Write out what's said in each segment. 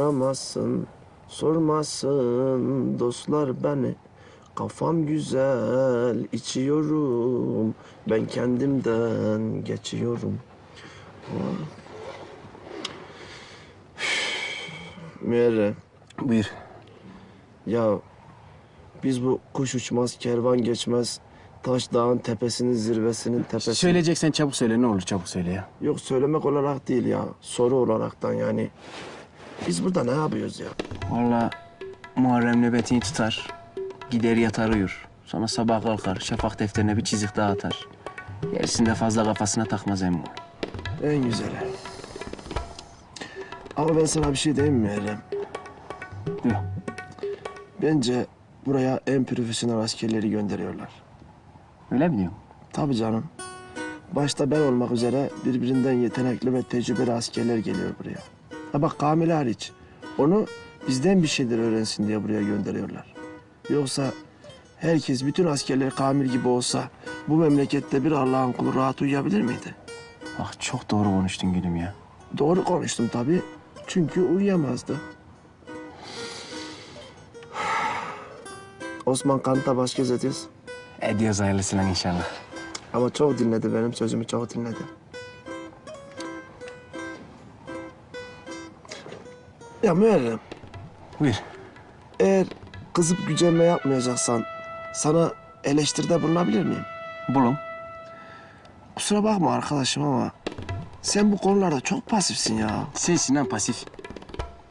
Aramazsın, sormasın dostlar beni. Kafam güzel, içiyorum. Ben kendimden geçiyorum. Müerrem, Buyur. ya biz bu kuş uçmaz, kervan geçmez, taş dağın tepesinin zirvesinin tepesi. Söyleyeceksen çabuk söyle ne olur çabuk söyle ya. Yok söylemek olarak değil ya, soru olaraktan yani. Biz burada ne yapıyoruz ya? Vallahi Muharrem nöbetini tutar. Gider yatar uyur. Sonra sabah kalkar. Şafak defterine bir çizik daha atar. Gerisini de fazla kafasına takmaz emmi. En güzeli. Ama ben sana bir şey diyeyim mi Erdem? Yok. Bence buraya en profesyonel askerleri gönderiyorlar. Öyle mi diyorsun? Tabii canım. Başta ben olmak üzere birbirinden yetenekli ve tecrübeli askerler geliyor buraya. Ha bak Kamil hariç. Onu bizden bir şeyler öğrensin diye buraya gönderiyorlar. Yoksa herkes, bütün askerler Kamil gibi olsa bu memlekette bir Allah'ın kulu rahat uyuyabilir miydi? Bak çok doğru konuştun gülüm ya. Doğru konuştum tabii. Çünkü uyuyamazdı. Osman Kanıt'a baş göz ediyoruz. Ediyoruz hayırlısıyla inşallah. Ama çok dinledi benim sözümü çok dinledi. Ya Müerrem, Buyur. eğer kızıp gücenme yapmayacaksan sana eleştiride bulunabilir miyim? Bulun. Kusura bakma arkadaşım ama sen bu konularda çok pasifsin ya. Sensin lan pasif.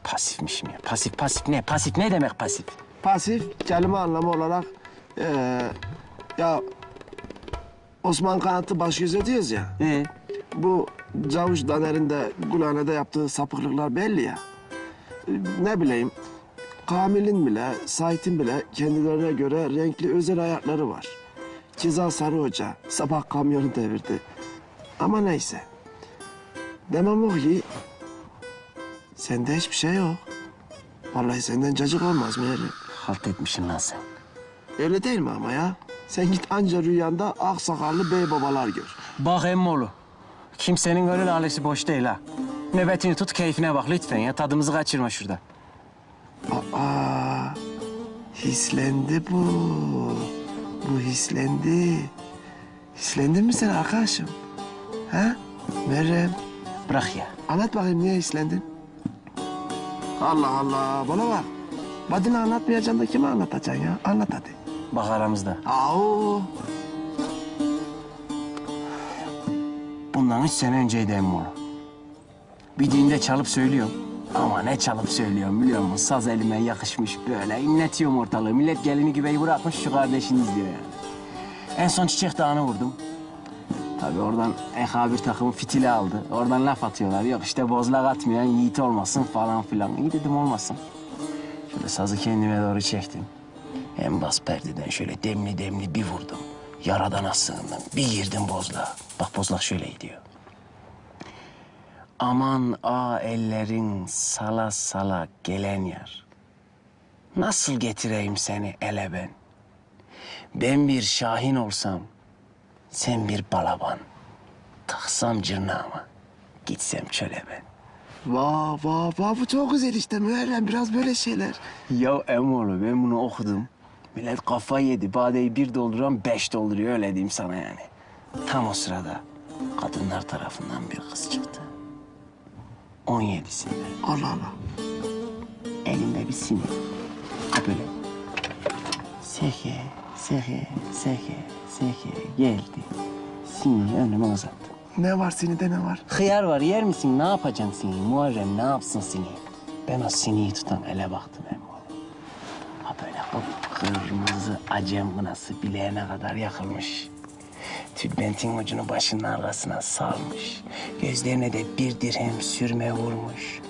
Pasifmişim ya. Pasif pasif ne? Pasif ne demek pasif? Pasif kelime anlamı olarak eee, ya Osman Kanat'ı baş göz ediyoruz ya. Ee? Bu Cavuş Daner'in de Gülhane'de yaptığı sapıklıklar belli ya. Ne bileyim, Kamil'in bile, Sait'in bile kendilerine göre renkli özel hayatları var. Keza Sarı Hoca sabah kamyonu devirdi. Ama neyse. Demem o ki, sende hiçbir şey yok. Vallahi senden cacık olmaz mı Meryem? Halt etmişsin lan sen. Öyle değil mi ama ya? Sen git anca rüyanda aksakallı bey babalar gör. Bak emmoğlu. Kimsenin gönül alesi boş değil ha. Nöbetini tut keyfine bak lütfen ya. Tadımızı kaçırma şurada. Aa, hislendi bu. Bu hislendi. Hislendin mi sen arkadaşım? Ha? Meryem, Bırak ya. anlat bakayım niye hislendin? Allah Allah, bana bak. Badine anlatmayacaksın da kime anlatacaksın ya? Anlat hadi. Bak aramızda. Au. Bundan üç sene önceydi emmoğlu. Bir düğünde çalıp söylüyorum. Ama ne çalıp söylüyorum biliyor musun? Saz elime yakışmış böyle. İnletiyorum ortalığı. Millet gelini güveyi bırakmış şu kardeşiniz diyor yani. En son Çiçek Dağı'nı vurdum. Tabii oradan EH bir takımı fitili aldı. Oradan laf atıyorlar. Yok işte bozlak atmayan yiğit olmasın falan filan. İyi dedim olmasın. Şöyle sazı kendime doğru çektim. En bas perdeden şöyle demli demli bir vurdum. Yaradana sığındım. Bir girdim bozlağa. Bak bozlak şöyle gidiyor. Aman a ellerin sala sala gelen yar. Nasıl getireyim seni ele ben? Ben bir şahin olsam, sen bir balaban. Taksam cırnağıma, gitsem çöle ben. Vah vah vah bu çok güzel işte Meryem biraz böyle şeyler. Ya Emoğlu ben bunu okudum. Millet kafayı yedi. Badeyi bir dolduran beş dolduruyor öyle diyeyim sana yani. Tam o sırada kadınlar tarafından bir kız çıktı. 17'sinde. Allah Allah. Elinde bir sinek. Ha böyle. Seke, seke, seke, seke geldi. Sineği önüme uzattı. Ne var sinide ne var? Hıyar var yer misin? Ne yapacaksın sineği? Muharrem ne yapsın sineği? Ben o sineği tutan ele baktım hem Ha böyle bu kırmızı acem kınası bileğine kadar yakılmış. Tülbentin ucunu başının arkasına salmış. Gözlerine de bir dirhem sürme vurmuş.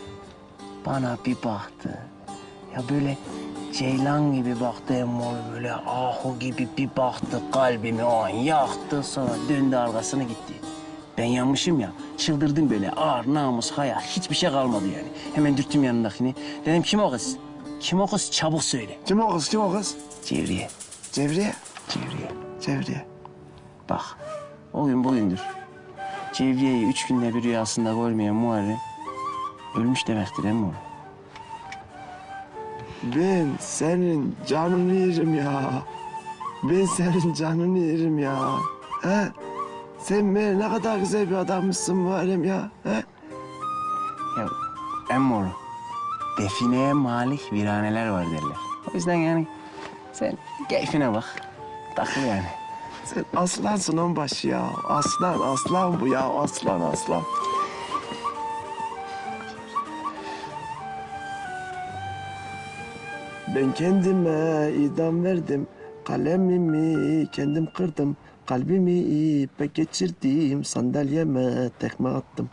Bana bir baktı. Ya böyle ceylan gibi baktı emmoğlu böyle ahu gibi bir baktı kalbimi o an yaktı sonra döndü arkasını gitti. Ben yanmışım ya çıldırdım böyle ağır namus haya hiçbir şey kalmadı yani. Hemen dürttüm yanındakini dedim kim o kız? Kim o kız çabuk söyle. Kim o kız kim o kız? Cevriye, Cevriye. Cevriye. Cevriye. Bak o gün bugündür. Cevriye'yi üç günde bir rüyasında görmeyen Muharrem ölmüş demektir emmi oğlum. Ben senin canını yerim ya. Ben senin canını yerim ya. He? Sen meğer ne kadar güzel bir adammışsın Muharrem ya. He? Ya emmoğlu, defineye malih viraneler var derler. O yüzden yani sen keyfine bak. Takıl yani. Sen aslansın onbaşı ya. Aslan, aslan bu ya. Aslan, aslan. Ben kendime idam verdim. Kalemimi kendim kırdım. Kalbimi ipe geçirdim. Sandalyeme tekme attım.